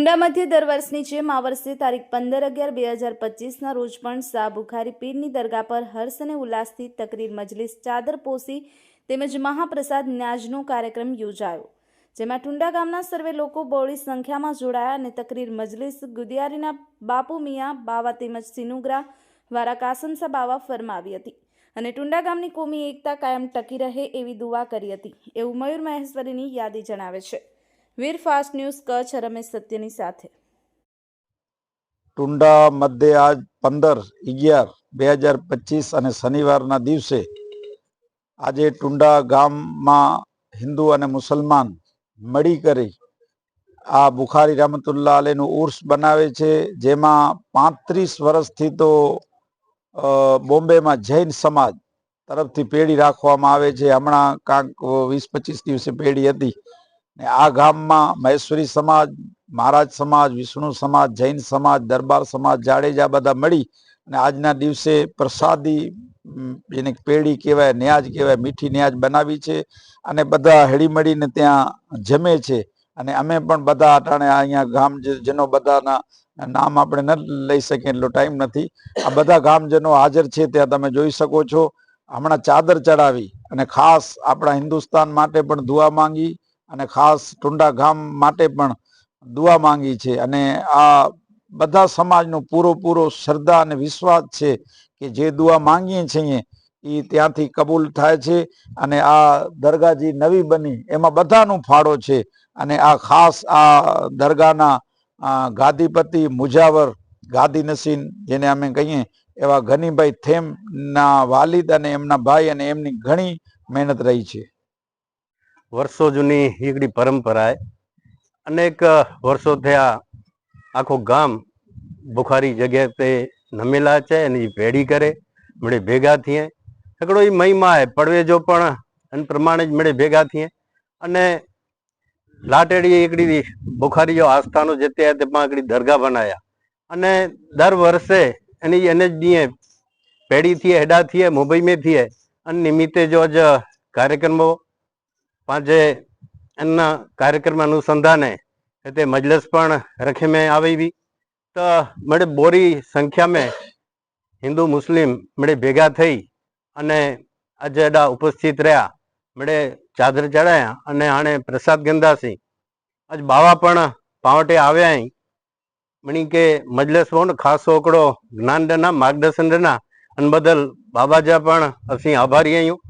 ટુંડા મધ્ય દર વર્ષની જેમ આ વર્ષે તારીખ પંદર અગિયાર બે હજાર પચીસના રોજ પણ શાહ બુખારી પીરની દરગાહ પર હર્ષ અને ઉલ્લાસથી તકરીર મજલિસ ચાદર પોસી તેમજ મહાપ્રસાદ ન્યાજનો કાર્યક્રમ યોજાયો, જેમાં ટુંડા ગામના સર્વે લોકો બહોળી સંખ્યામાં જોડાયા અને તકરીર મજલિસ ગુદિયારીના બાપુ મિયા, બાવા તેમજ સિનુગ્રા, વારા કાસમસા બાવા ફરમાવી હતી અને ટુંડા ગામની કોમી એકતા કાયમ ટકી રહે એવી દુઆ કરી હતી, એવું મયુર મહેશ્વરીની યાદી જણાવે છે. વીર ફાસ્ટ ન્યૂઝ કચ્છ રમેશ સત્યની સાથે. ટુંડા મધ્યે આજ પંદર, અગિયાર, બે હજાર પચીસ અને શનિવારના દિવસે આજે ટુંડા ગામમાં હિન્દુ અને મુસલમાન મળી કરી આ બુખારી રહમતુલ્લા અલેનું ઉર્સ બનાવે છે, જેમાં પાંત્રીસ વર્ષથી તો બોમ્બેમાં જૈન સમાજ તરફથી પેઢી રાખવામાં આવે છે. હમણાં કાંક વીસ પચીસ દિવસે પેઢી હતી. ને આ ગામમાં મહેશ્વરી સમાજ, મહારાજ સમાજ, વિષ્ણુ સમાજ, જૈન સમાજ, દરબાર સમાજ, જાડેજા બધા મળી અને આજના દિવસે પ્રસાદી એને પેઢી કહેવાય, ન્યાજ કહેવાય, મીઠી ન્યાજ બનાવી છે અને બધા હળીમળીને ત્યાં જમે છે. અને અમે પણ બધા અટાણે અહીંયા ગામ જેનો બધાના નામ આપણે ન લઈ શકીએ, એટલો ટાઈમ નથી. આ બધા ગામજનો હાજર છે, ત્યાં તમે જોઈ શકો છો. હમણાં ચાદર ચડાવી અને ખાસ આપણા હિન્દુસ્તાન માટે પણ દુઆ માંગી. અને ખાસ ટુંડા ગામ માટે પણ દુઆ માંગી છે. અને આ બધા સમાજનો પૂરો શ્રદ્ધા અને વિશ્વાસ છે કે જે દુઆ માંગીએ છીએ એ ત્યાંથી કબૂલ થાય છે અને આ દરગાહ જે નવી બની. એમાં બધાનો ફાળો છે અને આ ખાસ આ દરગાહના ગાદીપતિ મુજાવર ગાદી નસીન જેને અમે કહીએ એવા ઘનીભાઈ થેમના વાલિદ અને એમના ભાઈ અને એમની ઘણી મહેનત રહી છે. વર્ષો જૂની હીગડી પરંપરાએ અનેક વર્ષો થયા આખું ગામ બુખારી જગ્યાએ તે નમેલા છે, એની ભેડી કરે, મળે ભેગા થઈએ. એકડો એ મહિમા હે પડવેજો પણ અને પ્રમાણે જ મળે ભેગા થઈએ. અને લાટેડી એકડી બુખારીઓ આસ્થાનો જે તે તેમાં એકડી દરગાહ બનાવ્યા અને દર વર્ષે એની એને જ દીએ પેઢી થઈએ હેડા થઈએ મુંબઈ મેં થઈએ અને નિમિત્તે જો જ કાર્યક્રમો પાંજે એમના કાર્યક્રમ અનુસંધાને તે મજલસ પણ રખી મેં આવી તો મળે બોરી સંખ્યામાં હિન્દુ મુસ્લિમ મળે ભેગા થઈ અને આજે એડા ઉપસ્થિત રહ્યા. મળે ચાદર ચડાયા અને આણે પ્રસાદ ગંદાસી આજ બાવા પણ પાવટે આવ્યા મણી કે મજલસ હોને ખાસ ઓકડો જ્ઞાનના માર્ગદર્શનના અને બદલ બાબાજા પણ અસી આભારી આયું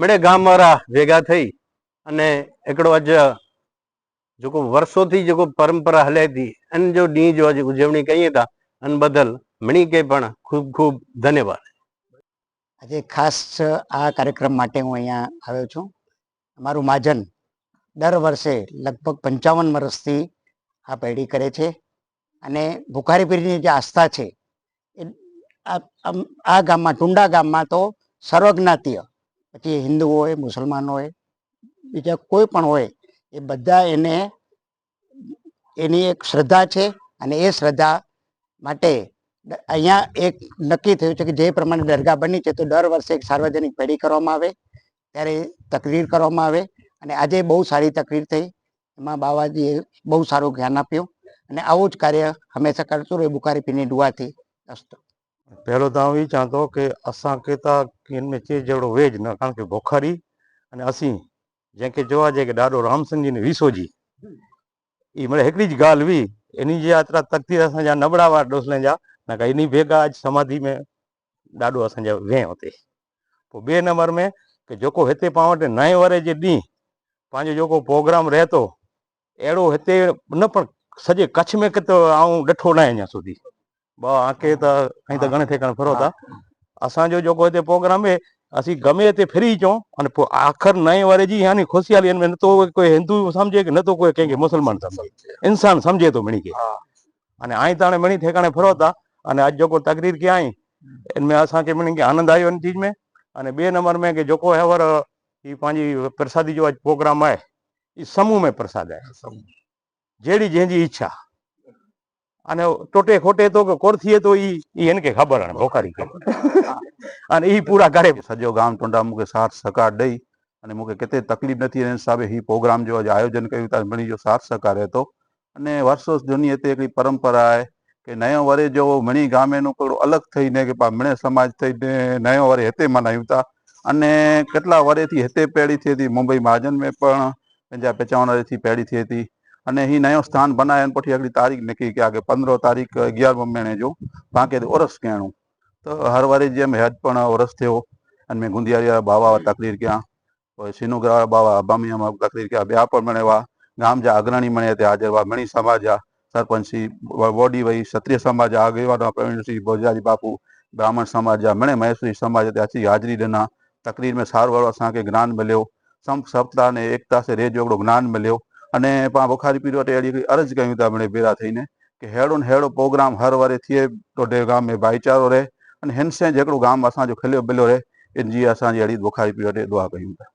મળે ગામવાળા ભેગા થઈ અને हिकिड़ो अॼु जेको વર્ષોથી જેકો પરંપરા હલે थी એન જો ॾींहुं जो अॼु ઉજવણી કહીએ था અન બદલ મણી કે પણ ખૂબ ખૂબ ધન્યવાદ આજે ખાસ આ કાર્યક્રમ માટે હું અહીંયા આવ્યો છું અમારું મહાજન દર વર્ષે લગભગ પંચાવન વર્ષથી આ પેઢી કરે છે અને ભુખારી પીરની જે આસ્થા છે એ આ આમ- આ ગામમાં ટુંડા ગામમાં તો સર્વજ્ઞાતીય પછી હિન્દુ હોય મુસલમાન હોય બીજા કોઈ પણ હોય, એ બધા એને, એની એક શ્રદ્ધા છે અને એ શ્રદ્ધા માટે અહીંયા એક નક્કી થયું છે કે જે પ્રમાણે દરગાહ બની છે, તો દર વર્ષે એક સાર્વજનિક પેઢી કરવામાં આવે, ત્યારે તકરીર કરવામાં આવે અને આજે બહુ સારી તકરીર થઈ. એમાં બાવાજીએ બહુ સારું જ્ઞાન આપ્યું અને આવું જ કાર્ય હંમેશા કરતું રહે, બુખારી પીની દુઆથી. અસ્તો. પહેલો તો હું એ ચાહતો કે અસાં કહેતા કે એમને ચીજ જેવડો વેજ ન, કારણ કે ભોખારી અને અસી जंहिंखे જોવા જાય કે ॾाढो रामसिंह जी विसोजी એ મળે हिकिड़ी જ ॻाल्हि हुई એની જે यात्रा तकदीर असांजा नबड़ा हुआ डोसले जा न का इन्ही भेगा अॼु समाधि में ॾाढो असांजा वेह हुते पोइ ॿिए नंबर में कि जेको हिते पाण वटि नए वरे जे ॾींहुं पंहिंजो जेको प्रोग्राम रहे थो अहिड़ो हिते न पर सॼे कच्छ में किथे आऊं ॾिठो न आहे अञा સુધી ॿ आके त અહીં તો ઘણે ઠેકાણે ફરો था असांजो जेको हिते प्रोग्राम आहे ਅਸੀਂ ગમે તે ફરી ચો અને આખર નહીં વારે જી યાની ખુશિયાલી એને ન તો કોઈ હિન્દુ સમજે કે ન તો કોઈ કે મુસલમાન સમજે. ઇન્સાન સમજે તો મણી કે. અને આઈ તાણે મણી ઠેકાણે ફરોતા અને આજ જોકો તકરીર કે આઈ એને અસાં કે મણી કે આનંદ આવ્યો એની ચીજ મેં. અને બે નંબર મેં કે જોકો હેવર એ પાંજી પ્રસાદી જો આજ પ્રોગ્રામ આય એ સમૂહ મેં પ્રસાદ આય. જેડી જેની ઈચ્છા. અને ટોટે ખોટે તો કોરથી તો ઈ એને કે ખબર અને ભોખારી કે અને ઈ પૂરા કરે સજો ગામ ટોંડા મુકે સાથ સકાર દઈ અને મુકે કેતે તકલીફ નથી એને સાબે હી પ્રોગ્રામ જો આયોજન કર્યું ત્યાં મળી જો સાથ સકાર હતો. અને વર્ષો જૂની હતી એકલી પરંપરા કે નયો વરે જો મણી ગામેનું કોઈ અલગ થઈને કે મણે સમાજ થઈને નયો વરે હેતે મનાયું હતા અને કેટલા વરેથી હેતે પેઢી થઈ હતી મુંબઈ મહાજન મેં પણ પંજાબ પેચાવન વરેથી પેઢી થઈ હતી અને અહીં નયો સ્થાન બનાવે પછી આગળ તારીખ નક્કી કે આગળ પંદર તારીખ અગિયારમાં મહિને જો પાંકે ઓરસ કહેણું તો હરવારે જેમ હેજ પણ ઓરસ થયો અને મેં ગુંદિયારિયા બાવા તકરીર ક્યાં સિનુગ્રા બાવા બામિયામાં તકરીર ક્યાં બે પણ મળેવા ગામ જા અગ્રણી મળે તે હાજરવા ઘણી સમાજા, સરપંચી વોડી વહી, ક્ષત્રિય સમાજ, આગેવાનો, પ્રવીણસિંહ ભોજાજી બાપુ, બ્રાહ્મણ સમાજ મણે મહેશ્વરી સમાજ ત્યાંથી હાજરી દેના તકરીર મેં સારું વાળવા સાંકે જ્ઞાન મળ્યો. સંપ સપ્તાહ ને એકતા સે રેજ ઓગળો જ્ઞાન મળ્યો. असांखे ज्ञान मिलियो सम सप्ताह ने एकता से रेज हिकिड़ो ज्ञान मिलियो अने पाण बुखारी पीरियड वटि अहिड़ी हिकिड़ी अर्ज़ु कयूं था मिड़े भेरा थीने की अहिड़ो न अहिड़ो प्रोग्राम हर वारे थिए टोडे गाम में भाईचारो रहे अने हिन से जेहिड़ो गाम असांजो खिलियो बिलियो रहे इन जी असांजी अहिड़ी बुखारी पीरियड ते दुआ कयूं था